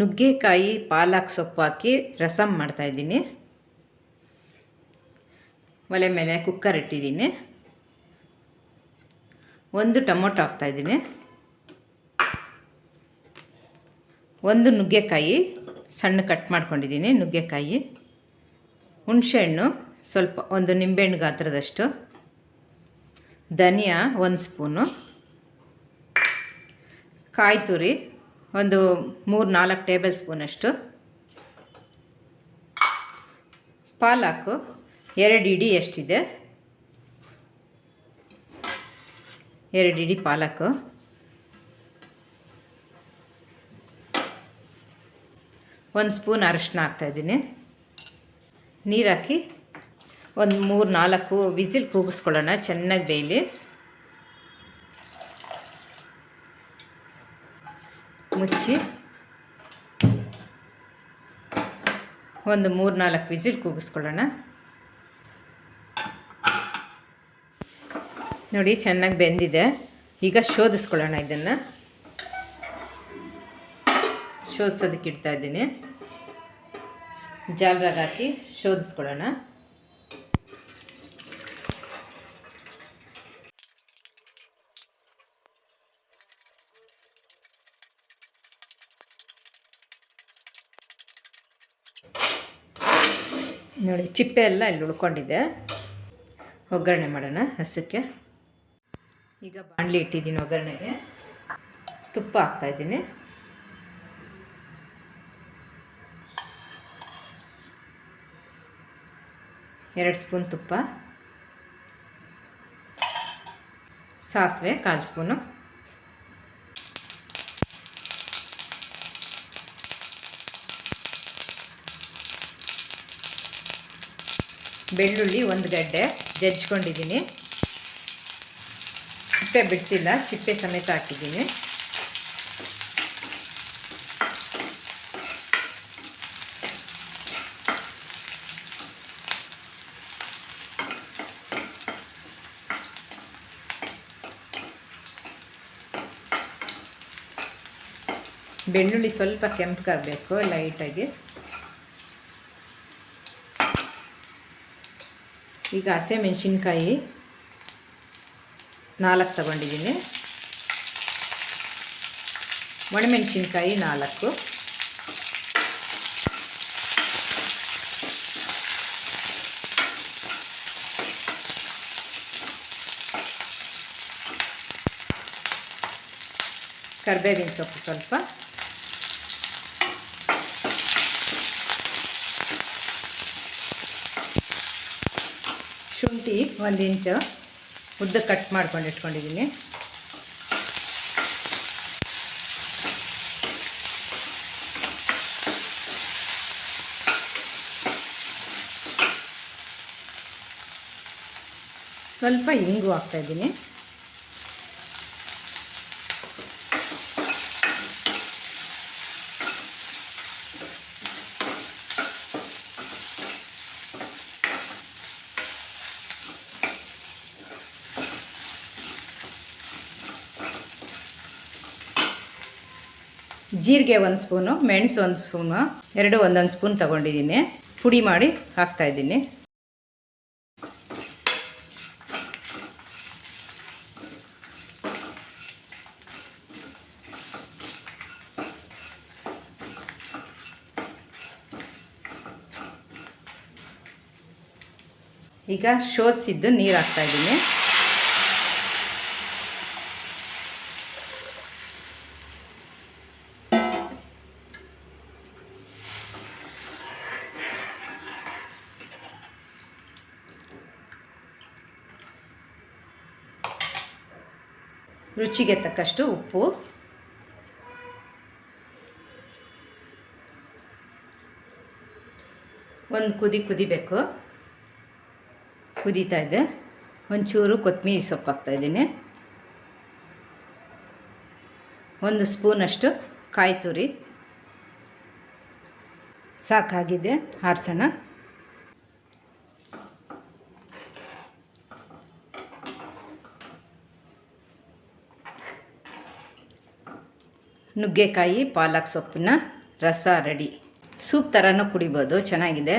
ನುಗ್ಗೆಕಾಯಿ ಪಾಲಕ್ ಸೊಪ್ಪು ಹಾಕಿ ರಸಮ್ ಮಾಡ್ತಾಯಿದ್ದೀನಿ ಒಲೆ ಮೇಲೆ ಕುಕ್ಕರ್ ಇಟ್ಟಿದ್ದೀನಿ. ಒಂದು ಟೊಮೊಟೊ ಹಾಕ್ತಾಯಿದ್ದೀನಿ ಒಂದು ನುಗ್ಗೆಕಾಯಿ ಸಣ್ಣ ಕಟ್ ಮಾಡ್ಕೊಂಡಿದ್ದೀನಿ, ನುಗ್ಗೆಕಾಯಿ. ಹುಣಸೆಹಣ್ಣು ಸ್ವಲ್ಪ ಒಂದು ನಿಂಬೆಹಣ್ಣು ಗಾತ್ರದಷ್ಟು. ಧನಿಯಾ ಒಂದು ಸ್ಪೂನು. ಕಾಯಿ ತುರಿ ಒಂದು ಮೂರು ನಾಲ್ಕು ಟೇಬಲ್ ಸ್ಪೂನಷ್ಟು ಪಾಲಾಕು ಎರಡು ಇಡಿ ಎಷ್ಟಿದೆ? ಎರಡು ಇಡಿ ಪಾಲಕು. ಒಂದು ಸ್ಪೂನ್ ಅರಶಿನ ಹಾಕ್ತಾಯಿದ್ದೀನಿ ನೀರು ಹಾಕಿ ಒಂದು ಮೂರು ನಾಲ್ಕು ವಿಸಿಲ್ ಕೂಗಿಸ್ಕೊಳ್ಳೋಣ, ಚೆನ್ನಾಗಿ ಬೇಯಲಿ. ಮುಚ್ಚಿ ಒಂದು ಮೂರು ನಾಲ್ಕು ವಿಸಿಲ್ ಕೂಗಿಸ್ಕೊಳ್ಳೋಣ. ನೋಡಿ, ಚೆನ್ನಾಗಿ ಬೆಂದಿದೆ. ಈಗ ಶೋಧಿಸ್ಕೊಳ್ಳೋಣ ಇದನ್ನು. ಶೋಧಿಸೋದಕ್ಕೆ ಇಡ್ತಾ ಇದ್ದೀನಿ. ಜಾಲ್ರಾಗ ಹಾಕಿ ಶೋಧಿಸ್ಕೊಳ್ಳೋಣ. ನೋಡಿ, ಚಿಪ್ಪೆ ಎಲ್ಲ ಇಲ್ಲಿ ಉಳ್ಕೊಂಡಿದೆ. ಒಗ್ಗರಣೆ ಮಾಡೋಣ ಹಸಕ್ಕೆ ಈಗ ಬಾಣಲಿ ಇಟ್ಟಿದ್ದೀನಿ ಒಗ್ಗರಣೆಗೆ. ತುಪ್ಪ ಹಾಕ್ತಾಯಿದ್ದೀನಿ ಎರಡು ಸ್ಪೂನ್ ತುಪ್ಪ. ಸಾಸಿವೆ, ಕಾಲು ಸ್ಪೂನು. ಬೆಳ್ಳುಳ್ಳಿ ಒಂದು ಗಡ್ಡೆ ಜಜ್ಕೊಂಡಿದ್ದೀನಿ ಚಿಪ್ಪೆ ಬಿಡಿಸಿಲ್ಲ ಚಿಪ್ಪೆ ಸಮೇತ ಹಾಕಿದ್ದೀನಿ. ಬೆಳ್ಳುಳ್ಳಿ ಸ್ವಲ್ಪ ಕೆಂಪಗಾಗಬೇಕು ಲೈಟಾಗಿ ಈಗ ಹಸಿಮೆಣ್ಸಿನ್ಕಾಯಿ ನಾಲ್ಕು ತಗೊಂಡಿದ್ದೀನಿ. ಒಣಮೆಣಸಿನ್ಕಾಯಿ ನಾಲ್ಕು. ಕರ್ಬೇವಿನ ಸೊಪ್ಪು ಸ್ವಲ್ಪ. ಶುಂಠಿ ಒಂದು ಇಂಚ ಉದ್ದ ಕಟ್ ಮಾಡ್ಕೊಂಡು ಇಟ್ಕೊಂಡಿದ್ದೀನಿ. ಸ್ವಲ್ಪ ಇಂಗು ಹಾಕ್ತಾಯಿದ್ದೀನಿ ಜೀರಿಗೆ ಒಂದು ಸ್ಪೂನು, ಮೆಣಸು ಒಂದು ಸ್ಪೂನು, ಎರಡು ಒಂದೊಂದು ಸ್ಪೂನ್ ತಗೊಂಡಿದ್ದೀನಿ. ಪುಡಿ ಮಾಡಿ ಹಾಕ್ತಾಯಿದ್ದೀನಿ ಈಗ ಶೋಧಿಸಿದ್ದು ನೀರು ಹಾಕ್ತಾಯಿದ್ದೀನಿ ರುಚಿಗೆ ತಕ್ಕಷ್ಟು ಉಪ್ಪು. ಒಂದು ಕುದಿ ಕುದಿಬೇಕು. ಕುದೀತಾ ಇದೆ. ಒಂಚೂರು ಕೊತ್ತಂಬರಿ ಸೊಪ್ಪು ಹಾಕ್ತಾಯಿದ್ದೀನಿ ಒಂದು ಸ್ಪೂನಷ್ಟು ಕಾಯಿ ತುರಿ. ಸಾಕಾಗಿದೆ. ಹಾರಿಸೋಣ ನುಗ್ಗೆಕಾಯಿ ಪಾಲಕ್ ಸೊಪ್ಪನ್ನ ರಸ ರೆಡಿ. ಸೂಪ್ ಥರನೂ ಕುಡಿಬೋದು ಚೆನ್ನಾಗಿದೆ.